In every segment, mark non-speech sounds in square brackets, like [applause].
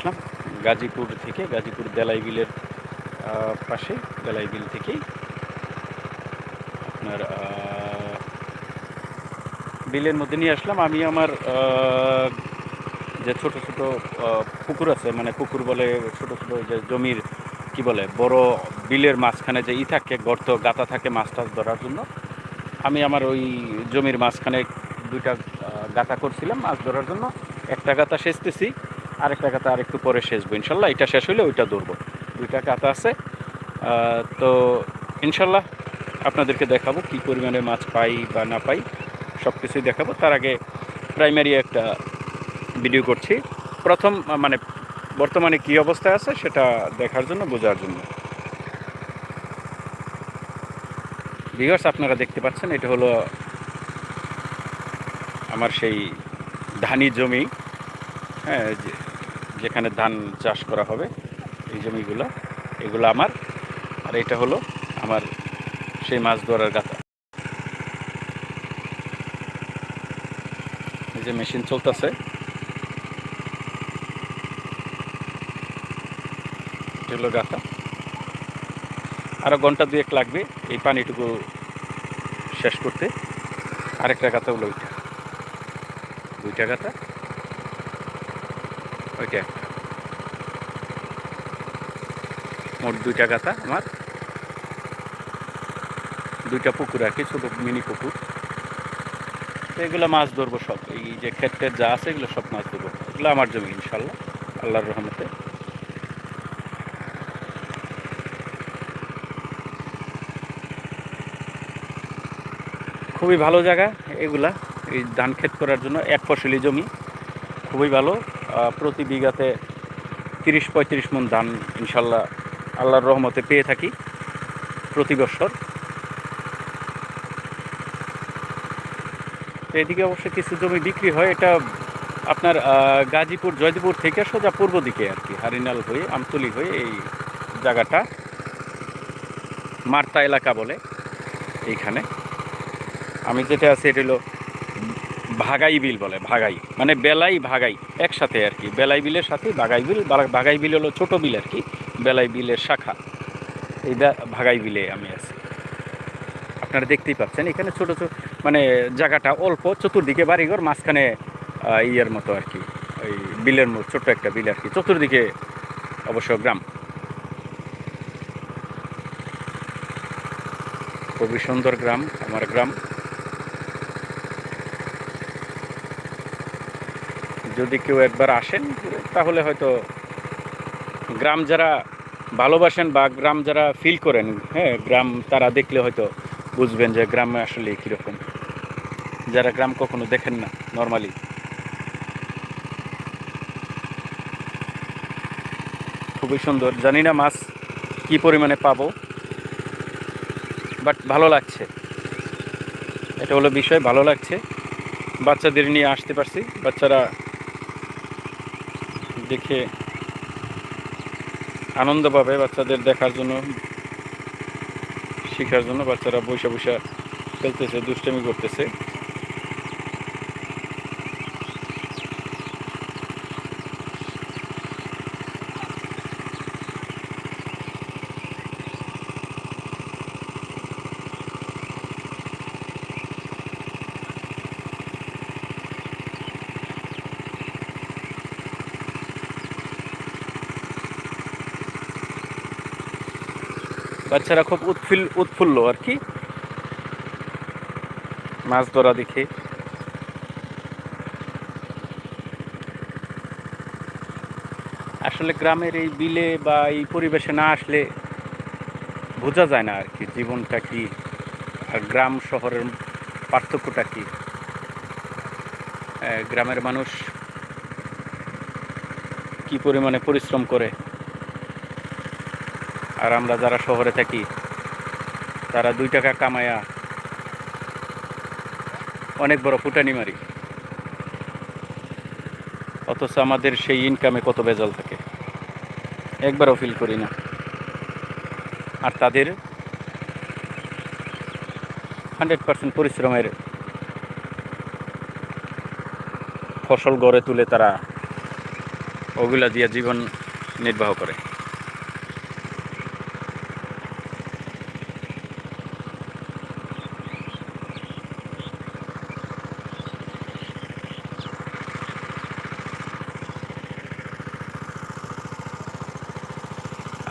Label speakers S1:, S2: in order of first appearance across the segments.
S1: আসলাম গাজীপুর থেকে, গাজীপুর দেলাই বিলের পাশে দেলাই বিল থেকেই আপনার বিলের মধ্যে নিয়ে আসলাম। আমি আমার যে ছোট ছোট পুকুর আছে মানে পুকুর বলে ছোট ছোট যে জমির কি বলে, বড় বিলের মাঝখানে যে ই থাকে, গর্ত, গাতা থাকে মাছ টাছ ধরার জন্য, আমি আমার ওই জমির মাঝখানে দুইটা গাতা করছিলাম মাছ ধরার জন্য। একটা গাতা সেচতেছি আরেকটা গাতা আরেকটু পরে সেচবো ইনশাল্লাহ। এটা শেষ হলে ওইটা ধরবো। দুইটা কাতা আছে। তো ইনশাল্লাহ আপনাদেরকে দেখাবো কি পরিমাণে মাছ পাই বা না পাই। সব কিছুই দেখাবো। তার আগে প্রাইমারি একটা ভিডিও করছি। প্রথম মানে বর্তমানে কি অবস্থায় আছে সেটা দেখার জন্য, বোঝার জন্য। ভিউয়ার্স আপনারা দেখতে পাচ্ছেন, এটা হলো আমার সেই ধানি জমি। হ্যাঁ যেখানে ধান চাষ করা হবে, এই জমিগুলো, এগুলো আমার। আর এটা হলো আমার সেই মাছ ধরার গাতা এই যে মেশিন চলতেছে। হলো গাতা আরও ঘণ্টা দুয়েক লাগবে এই পানিটুকু শেষ করতে। আরেকটা গাতা হলো ওইটা। দুইটা গাতা একটা মোট দুইটা গাতা আমার। দুইটা পুকুর আর কি ছোটো মিনি পুকুর। তো এগুলো মাছ ধরবো সব। এই যে ক্ষেত্রের যা আছে এগুলো সব মাছ ধরবো। এগুলো আমার জমি, ইনশাল্লাহ, আল্লাহর রহমতে। খুবই ভালো জায়গা এগুলা, এই ধান ক্ষেত করার জন্য। এক ফসলি জমি, খুবই ভালো। প্রতি বিঘাতে তিরিশ পঁয়ত্রিশ মন ধান ইনশাল্লাহ আল্লাহর রহমতে পেয়ে থাকি প্রতি বছর। এদিকে অবশ্য কিছু জমি বিক্রি হয়, এটা আপনার গাজীপুর জয়দেপুর থেকে সোজা পূর্ব দিকে আর কি, হারিনাল হয়ে, আমতলি হয়ে এই জায়গাটা, মার্তা এলাকা বলে এইখানে। আমি যেটা আছে, এটা হলো ভাগাই বিল বলে, ভাগাই। মানে বেলাই ভাগাই, একসাথে আর কি। বেলাই বিলের সাথে ভাগাই বিল ভাগাই বিল হলো ছোট বিল আর কি, বেলাই বিলের শাখা। এই ভাগাই বিলে আমি আছি। আপনারা দেখতেই পাচ্ছেন, এখানে ছোটো ছোটো মানে জায়গাটা অল্প, চতুর্দিকে বাড়িঘর, মাঝখানে ইয়ের মতো আর কি ওই বিলের মতো, ছোট্ট একটা বিল আর কি, চতুর্দিকে অবশ্য গ্রাম। খুবই সুন্দর গ্রাম, আমার গ্রাম। যদি কেউ একবার আসেন, তাহলে হয়তো গ্রাম যারা ভালোবাসেন বা গ্রাম যারা ফিল করেন হ্যাঁ গ্রাম তারা দেখলে হয়তো বুঝবেন যে গ্রামে আসলে কীরকম। যারা গ্রাম কখনো দেখেন না নর্মালি খুবই সুন্দর। জানি না মাছ কি পরিমাণে পাবো বাট ভালো লাগছে। এটা হলো বিষয়, ভালো লাগছে। বাচ্চাদের নিয়ে আসতে পারছি। বাচ্চারা দেখে আনন্দ পাবে বাচ্চাদের দেখার জন্য শেখার জন্য। বাচ্চারা বৈশা বৈশা খেলতেছে দুষ্টামি করতেছে। বাচ্চারা খুব উৎফুল, উৎফুল্ল আর কি। মাছ ধরা দেখে। আসলে গ্রামের এই বিলে বা এই পরিবেশে না আসলে বোঝা যায় না আর কি, জীবনটা কি আর গ্রাম শহরের পার্থক্যটা কি। গ্রামের মানুষ কি পরিমাণে পরিশ্রম করে। আর আমরা যারা শহরে থাকি, তারা দুই টাকা কামায়া অনেক বড় ফুটানি মারি। অথচ আমাদের সেই ইনকামে কত বেজাল থাকে। একবারও ফিল করি না। আর তাদের হান্ড্রেড পার্সেন্ট পরিশ্রমের ফসল গড়ে তুলে তারা ওগুলা দিয়ে জীবন নির্বাহ করে।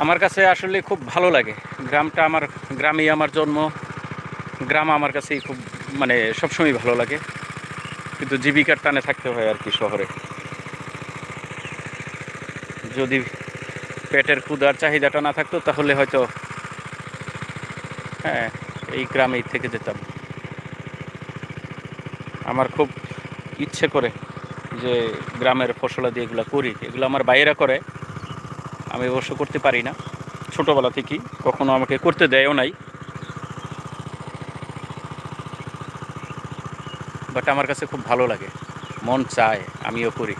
S1: আমার কাছে আসলে খুব ভালো লাগে। গ্রামটা আমার, গ্রামেই আমার জন্ম। গ্রাম আমার কাছেই খুব মানে সবসময় ভালো লাগে। কিন্তু জীবিকার টানে থাকতে হয় আর কি শহরে। যদি পেটের ক্ষুধার চাহিদাটা না থাকতো, তাহলে হয়তো হ্যাঁ এই গ্রামেই থেকে যেতাম। আমার খুব ইচ্ছে করে যে গ্রামের ফসলাদি এগুলো করি। এগুলো আমার বাইরে করে। আমি অবশ্য করতে পারি না। ছোটোবেলা থেকেই কখনো আমাকে করতে দেয়ও নাই। বাট আমার কাছে খুব ভালো লাগে। মন চায়, আমিও করি।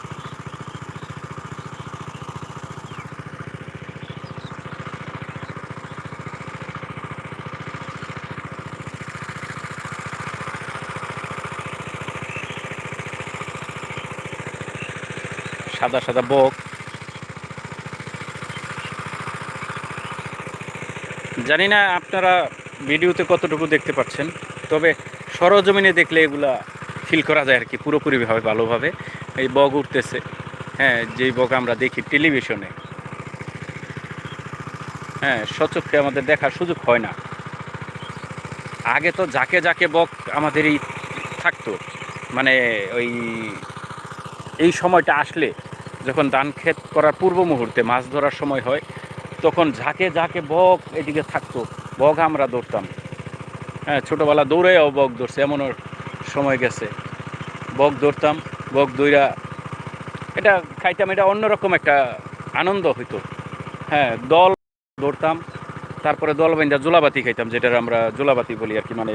S1: সাদা সাদা বক। জানি না আপনারা ভিডিওতে কতটুকু দেখতে পাচ্ছেন, তবে সরজমিনে দেখলে এগুলা ফিল করা যায় আর কি, পুরোপুরিভাবে, ভালোভাবে। এই বগ উঠতেছে হ্যাঁ যেই বগ আমরা দেখি টেলিভিশনে হ্যাঁ সচক্ষে আমাদের দেখার সুযোগ হয় না। আগে তো যাকে যাকে বক আমাদের এই থাকতো মানে ওই এই সময়টা আসলে যখন ধান ক্ষেত করার পূর্ব মুহূর্তে মাছ ধরার সময় হয় তখন ঝাঁকে ঝাঁকে বক এদিকে থাকতো, বক আমরা ধরতাম। হ্যাঁ ছোটোবেলা দৌড়েও বক ধরছে, এমনও সময় গেছে। বক ধরতাম, বক দৌড়া, এটা খাইতাম, এটা অন্যরকম একটা আনন্দ হইতো। হ্যাঁ দল ধরতাম, তারপরে দল বাইন্দা জোলাবাতি খাইতাম, যেটার আমরা জোলাবাতি বলি আর কি মানে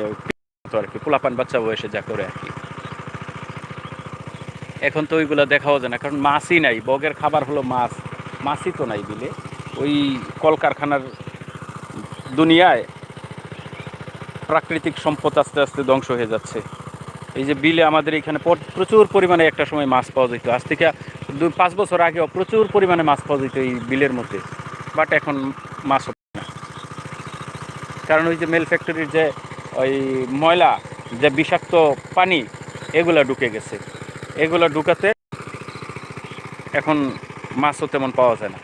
S1: আর কি, পোলাপান বাচ্চা বয়সে যা করে আর কি। এখন তো ওইগুলো দেখাও যায় না, কারণ মাছই নাই বগের খাবার হলো মাছ, মাছই তো নাই বিলে। ওই কলকারখানার দুনিয়ায় প্রাকৃতিক সম্পদ আস্তে আস্তে ধ্বংস হয়ে যাচ্ছে। এই যে বিলে আমাদের এখানে প্রচুর পরিমাণে একটা সময় মাছ পাওয়া যেত। আজ থেকে দু পাঁচ বছর আগেও প্রচুর পরিমাণে মাছ পাওয়া যেত এই বিলের মধ্যে। বাট এখন মাছ হচ্ছে না। কারণ ওই যে মেল ফ্যাক্টরির যে ওই ময়লা, যে বিষাক্ত পানি, এগুলা ঢুকে গেছে। এগুলো ঢুকাতে এখন মাছও তেমন পাওয়া যায় না।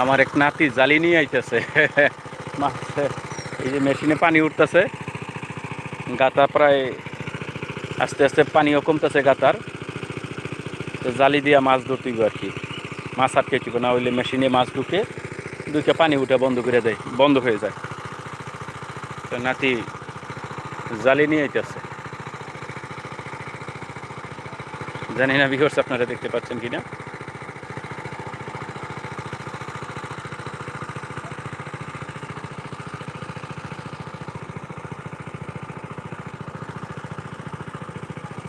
S1: আমার এক নাতি জালি নিয়ে আইতেছে। [laughs] মাছ এই যে মেশিনে পানি উঠতেছে, গাতা প্রায় আস্তে আস্তে পানিও কমতেছে গাতার। তো জালি দিয়া মাছ ধরতে আর কি। মাছ আটকে দিব, না হইলে মেশিনে মাছ ঢুকে ঢুকে পানি উঠে বন্ধ করে দেয়, বন্ধ হয়ে যায়। তো নাতি জালি নিয়ে আইতেছে। জানি না বিহর্স আপনারা দেখতে পাচ্ছেন কিনা।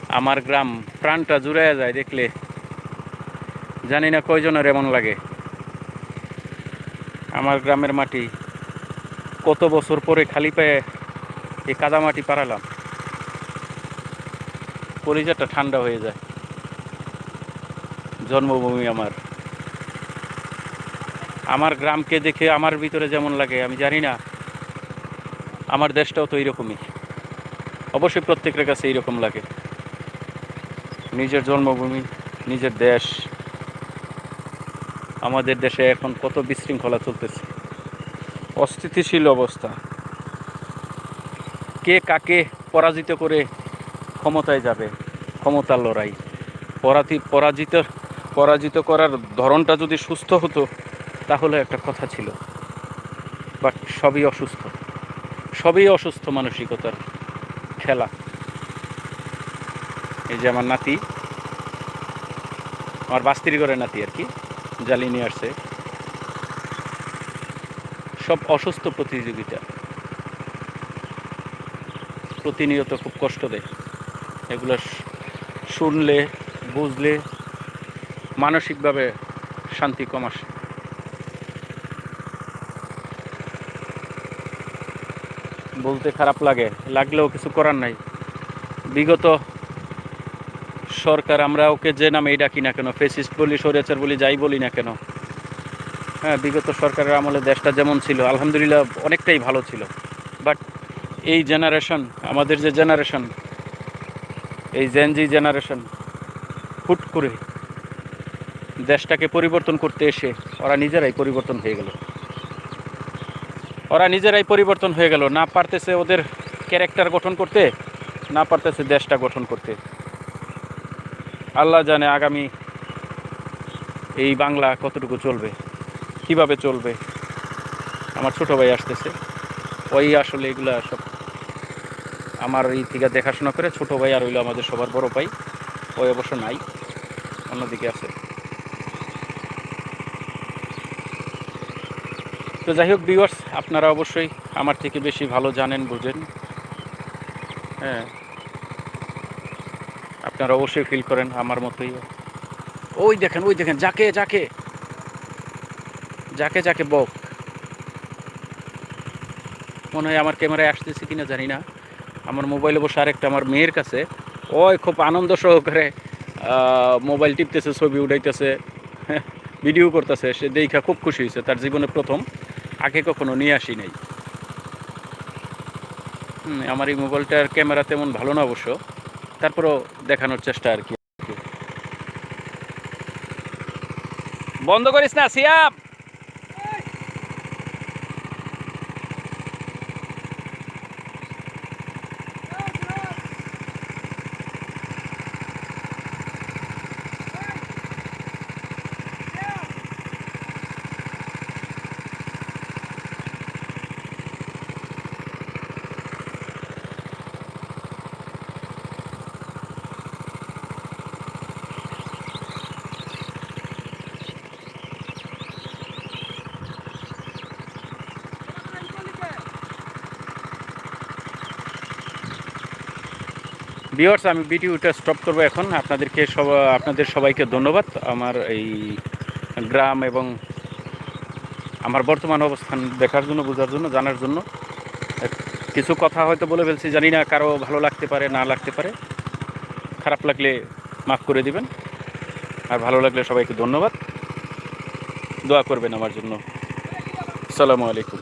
S1: আমার গ্রাম, প্রাণটা জুড়াইয়া যায় দেখলে। জানি না কয়জনের এমন লাগে। আমার গ্রামের মাটি, কত বছর পরে খালি পায়ে এই কাদা মাটি পারালাম পরিজাটা ঠান্ডা হয়ে যায়। জন্মভূমি আমার। আমার গ্রামকে দেখে আমার ভিতরে যেমন লাগে, আমি জানি না। আমার দেশটাও তো এইরকমই। অবশ্যই প্রত্যেকের কাছে এইরকম লাগে। নিজের জন্মভূমি, নিজের দেশ। আমাদের দেশে এখন কত বিশৃঙ্খলা চলতেছে। অস্থিতিশীল অবস্থা। কে কাকে পরাজিত করে ক্ষমতায় যাবে, ক্ষমতার লড়াই। পরাতি পরাজিত পরাজিত করার ধরনটা যদি সুস্থ হতো, তাহলে একটা কথা ছিল। বাট সবই অসুস্থ। সবই অসুস্থ মানসিকতার খেলা। এই যে আমার নাতি। আমার বাস্তির ঘরের নাতি আর কি জালি নিয়ে আসছে। সব অসুস্থ প্রতিযোগিতা। প্রতিনিয়ত খুব কষ্ট দেয়। এগুলো শুনলে, বুঝলে, মানসিকভাবে শান্তি কম আসে। বলতে খারাপ লাগে, লাগলেও কিছু করার নাই। বিগত সরকার, আমরা ওকে যে নামেই ডাকি না কেন? ফেসিস্ট বলি, স্বৈরাচার বলি, যাই বলি না কেন? হ্যাঁ বিগত সরকারের আমলে দেশটা যেমন ছিল, আলহামদুলিল্লাহ অনেকটাই ভালো ছিল। বাট এই জেনারেশন আমাদের যে জেনারেশন এই জেনজি জেনারেশন হুট করে দেশটাকে পরিবর্তন করতে এসে ওরা নিজেরাই পরিবর্তন হয়ে গেল। ওরা নিজেরাই পরিবর্তন হয়ে গেল। না পারতেছে ওদের ক্যারেক্টার গঠন করতে, না পারতেছে দেশটা গঠন করতে। আল্লাহ জানে আগামী এই বাংলা কতটুকু চলবে, কীভাবে চলবে। আমার ছোট ভাই আসতেছে। ওই আসলে এগুলা সব আমার এই থেকে দেখাশোনা করে ছোট ভাই আর হইল আমাদের সবার বড় ভাই। ওই অবশ্য নাই, অন্যদিকে আছে। তো যাই হোক ভিউয়ার্স আপনারা অবশ্যই আমার থেকে বেশি ভালো জানেন, বুঝেন। হ্যাঁ। আপনারা অবশ্যই ফিল করেন আমার মতোই। ওই দেখেন ওই দেখেন, যাকে যাকে। যাকে যাকে বক। মনে হয় আমার ক্যামেরায় আসতেছে কিনা জানি না। আমার মোবাইলে বসে আরেকটা আমার মেয়ের কাছে। ওই খুব আনন্দ সহকারে মোবাইল টিপতেছে, ছবি উঠাইতেছে [laughs] ভিডিও করতেছে। সে দেখা খুব খুশি হয়েছে, তার জীবনে প্রথম। আগে কখনো নিয়ে আসি নাই। আমার এই মোবাইলটার ক্যামেরা তেমন ভালো না অবশ্য। তারপরও দেখানোর চেষ্টা আর কি। বন্ধ করিস না সিয়াম! ভিওর্স আমি ভিডিওটা স্টপ করব এখন। আপনাদেরকে সব আপনাদের সবাইকে ধন্যবাদ। আমার এই গ্রাম এবং আমার বর্তমান অবস্থান দেখার জন্য, বোঝার জন্য, জানার জন্য। কিছু কথা হয়তো বলে ফেলছি, জানি না কারও ভালো লাগতে পারে, না লাগতে পারে। খারাপ লাগলে মাফ করে দিবেন। আর ভালো লাগলে সবাইকে ধন্যবাদ। দোয়া করবেন আমার জন্য। আসসালামু আলাইকুম।